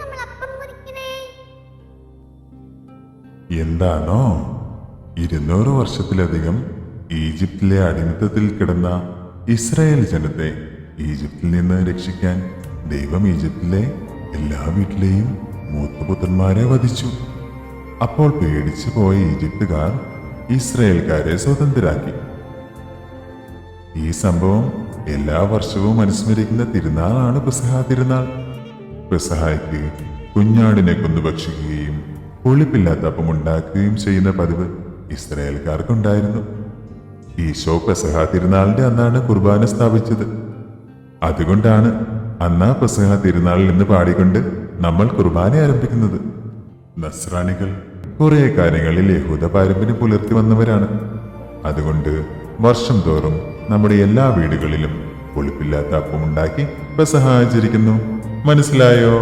നമ്മൾ അപ്പം എന്താണോ? ഇരുന്നൂറ് വർഷത്തിലധികം ഈജിപ്തിലെ അടിമത്തത്തിൽ കിടന്ന ഇസ്രായേൽ ജനത്തെ ഈജിപ്തിൽ നിന്ന് രക്ഷിക്കാൻ ദൈവം ഈജിപ്തിലെ എല്ലാ വീട്ടിലെയും മൂത്തപുത്രന്മാരെ വധിച്ചു. അപ്പോൾ പേടിച്ചു പോയ ഈജിപ്തുകാർ ഇസ്രായേൽക്കാരെ സ്വതന്ത്രരാക്കി. ഈ സംഭവം എല്ലാ വർഷവും അനുസ്മരിക്കുന്ന തിരുനാളാണ് പെസഹ തിരുനാൾ. പെസഹായ്ക്ക് കുഞ്ഞാടിനെ കൊന്നു ഭക്ഷിക്കുകയും പുളിപ്പില്ലാത്ത അപ്പം ഉണ്ടാക്കുകയും ചെയ്യുന്ന പതിവ് ഇസ്രയേൽക്കാർക്കുണ്ടായിരുന്നു. ഈശോ പെസഹ തിരുനാളിന്റെ അന്നാണ് കുർബാന സ്ഥാപിച്ചത്. അതുകൊണ്ടാണ് അന്നാ പെസഹ തിരുനാളിൽ നിന്ന് പാടിക്കൊണ്ട് നമ്മൾ കുർബാന ആരംഭിക്കുന്നത്. നസ്രാണികൾ കുറെ കാര്യങ്ങളിൽ യഹൂദ പാരമ്പര്യം പുലർത്തി വന്നവരാണ്. അതുകൊണ്ട് വർഷം തോറും നമ്മുടെ എല്ലാ വീടുകളിലും പുളിപ്പില്ലാത്ത അപ്പമുണ്ടാക്കി പെസഹ ആചരിക്കുന്നു മനസ്സിലായോ?